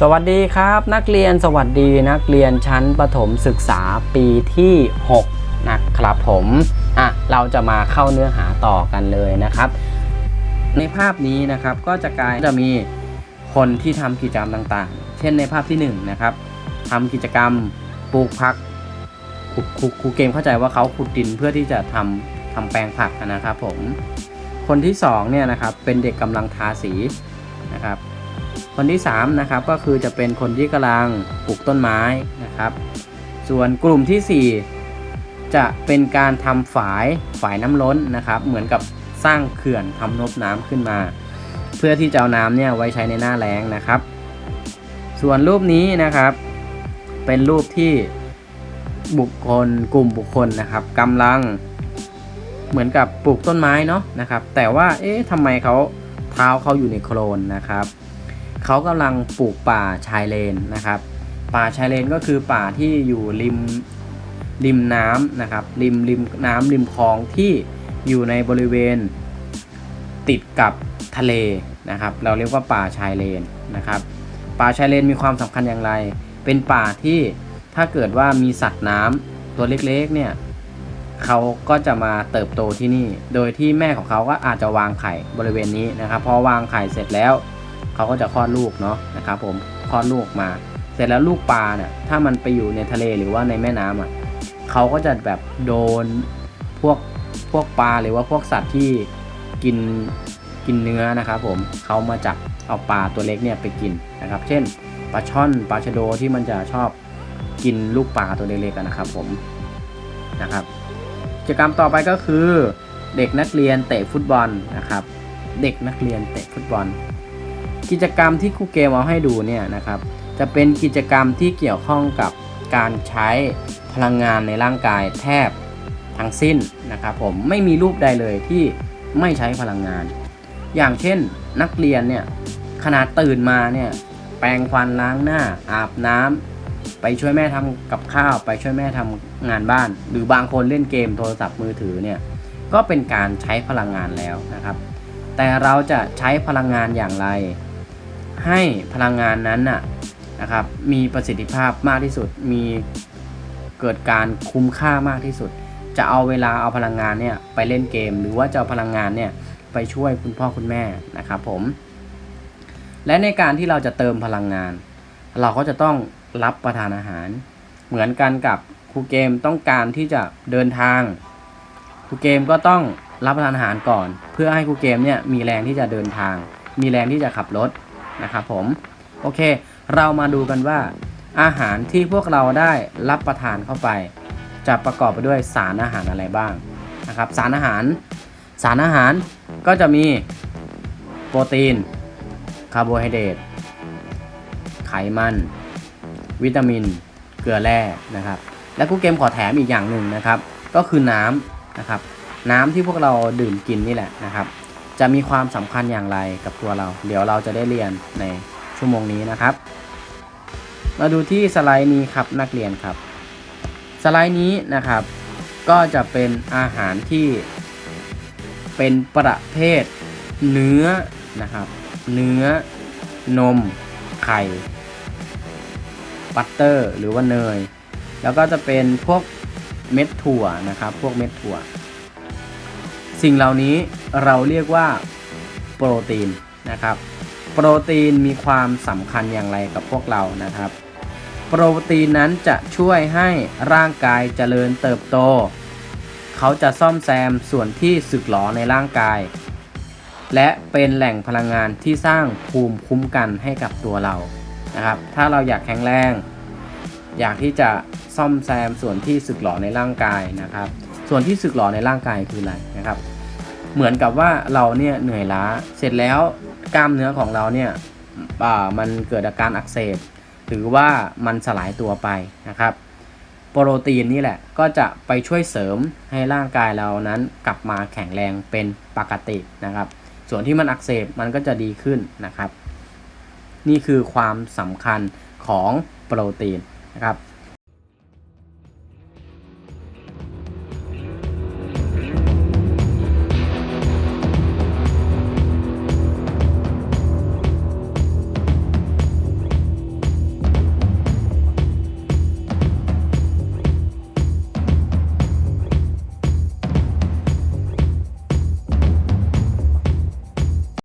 สวัสดีครับนักเรียนสวัสดีนักเรียนชั้นประถมศึกษาปีที่ 6 นะครับผมอะเราจะมาเข้าเนื้อหาต่อกันเลยนะครับ ในภาพนี้นะครับก็จะกลายจะมีคนที่ทำกิจกรรมต่างๆ เช่นในภาพที่1นงนะครับทำกิจกรรมปลูกผักครูครูครูเกมเข้าใจว่าเขาขุดดินเพื่อที่จะทำทำแปลงผักนะครับผมคนที่สองเนี่ยนะครับเป็นเด็กกำลังทาสีนะครับ คนที่3นะครับก็คือจะเป็นคนที่กำลังปลูกต้นไม้นะครับ ส่วนกลุ่มทีสี่4 จะเป็นการทำฝายฝายน้ำล้นนะครับ เหมือนกับสร้างเขื่อนทำนบน้ำขึ้นมา เพื่อที่จะเอาน้ำเนี่ยไว้ใช้ในหน้าแล้งนะครับ ส่วนรูปนี้นะครับ เป็นรูปที่บุคคลกลุ่มบุคคลนะครับกำลังเหมือนกับปลูกต้นไม้เนาะนะครับ แต่ว่าเอ๊ะทำไมเขาเท้าเขาอยู่ในโคลนนะครับ เขากำลังปลูกป่าชายเลนนะครับ ป่าชายเลนก็คือป่าที่อยู่ริมริมน้ำนะครับริมริมน้ำริมคลองที่อยู่ในบริเวณติดกับทะเลนะครับ เราเรียกว่าป่าชายเลนนะครับ ป่าชายเลนมีความสำคัญอย่างไร เป็นป่าที่ถ้าเกิดว่ามีสัตว์น้ำตัวเล็กๆเนี่ยเขาก็จะมาเติบโตที่นี่ โดยที่แม่ของเขาก็อาจจะวางไข่บริเวณนี้นะครับ พอวางไข่เสร็จแล้ว เขาก็จะคลอดลูกเนาะนะครับผมคลอดลูกมา เสร็จแล้วลูกปลาเนี่ยถ้ามันไปอยู่ในทะเลหรือว่าในแม่น้ำอะเขาก็จะแบบโดนพวกพวกปลาหรือว่าพวกสัตว์ที่กินกินเนื้อนะครับผมเขามาจับเอาปลาตัวเล็กเนี่ยไปกินนะครับ เช่นปลาช่อนปลาชะโดที่มันจะชอบกินลูกปลาตัวเล็กๆนะครับผมนะครับกิจกรรมต่อไปก็คือ เด็กนักเรียนเตะฟุตบอลนะครับ เด็กนักเรียนเตะฟุตบอล กิจกรรมที่ครูเกมเอาให้ดูเนี่ยนะครับ จะเป็นกิจกรรมที่เกี่ยวข้องกับการใช้พลังงานในร่างกายแทบทั้งสิ้นนะครับผมไม่มีรูปใดเลยที่ไม่ใช้พลังงาน อย่างเช่นนักเรียนเนี่ยขนาดตื่นมาเนี่ยแปรงฟันล้างหน้าอาบน้ำไปช่วยแม่ทำกับข้าวไปช่วยแม่ทำงานบ้าน หรือบางคนเล่นเกมโทรศัพท์มือถือเนี่ยก็เป็นการใช้พลังงานแล้วนะครับ แต่เราจะใช้พลังงานอย่างไร ให้พลังงานนั้นน่ะนะครับมีประสิทธิภาพมากที่สุด มีเกิดการคุ้มค่ามากที่สุด จะเอาเวลาเอาพลังงานเนี่ยไปเล่นเกม หรือว่าจะเอาพลังงานเนี่ยไปช่วยคุณพ่อคุณแม่นะครับผม และในการที่เราจะเติมพลังงาน เราก็จะต้องรับประทานอาหาร เหมือนกันกับครูเกมต้องการที่จะเดินทางครูเกมก็ต้องรับประทานอาหารก่อน เพื่อให้ครูเกมเนี่ยมีแรงที่จะเดินทาง มีแรงที่จะขับรถ นะครับผมโอเค เรามาดูกันว่า อาหารที่พวกเราได้รับประทานเข้าไป จะประกอบไปด้วยสารอาหารอะไรบ้างนะครับ สารอาหาร สารอาหารก็จะมีโปรตีนคาร์โบไฮเดรตไขมัน วิตามิน เกลือแร่นะครับ และกูเกมขอแถมอีกอย่างหนึ่งนะครับ ก็คือน้ำนะครับ น้ำที่พวกเราดื่มกินนี่แหละนะครับ จะมีความสำคัญอย่างไรกับตัวเรา เดี๋ยวเราจะได้เรียนในชั่วโมงนี้นะครับ มาดูที่สไลด์นี้ครับนักเรียนครับ สไลด์นี้นะครับ ก็จะเป็นอาหารที่เป็นประเภทเนื้อนะครับ เนื้อนม ไข่บัตเตอร์หรือว่าเนย แล้วก็จะเป็นพวกเม็ดถั่วนะครับ พวกเม็ดถั่ว สิ่งเหล่านี้เราเรียกว่าโปรตีนนะครับ โปรตีนมีความสำคัญอย่างไรกับพวกเรานะครับ โปรตีนนั้นจะช่วยให้ร่างกายเจริญเติบโต เขาจะซ่อมแซมส่วนที่สึกหรอในร่างกาย และเป็นแหล่งพลังงานที่สร้างภูมิคุ้มกันให้กับตัวเรานะครับ ถ้าเราอยากแข็งแรง อยากที่จะซ่อมแซมส่วนที่สึกหรอในร่างกายนะครับ ส่วนที่สึกหรอในร่างกายคืออะไรนะครับ เหมือนกับว่าเราเนี่ยเหนื่อยล้า เสร็จแล้วกล้ามเนื้อของเราเนี่ยมันเกิดอาการอักเสบ หรือว่ามันสลายตัวไปนะครับ โปรตีนนี่แหละก็จะไปช่วยเสริมให้ร่างกายเรานั้นกลับมาแข็งแรงเป็นปกตินะครับ ส่วนที่มันอักเสบมันก็จะดีขึ้นนะครับ นี่คือความสำคัญของโปรตีนนะครับ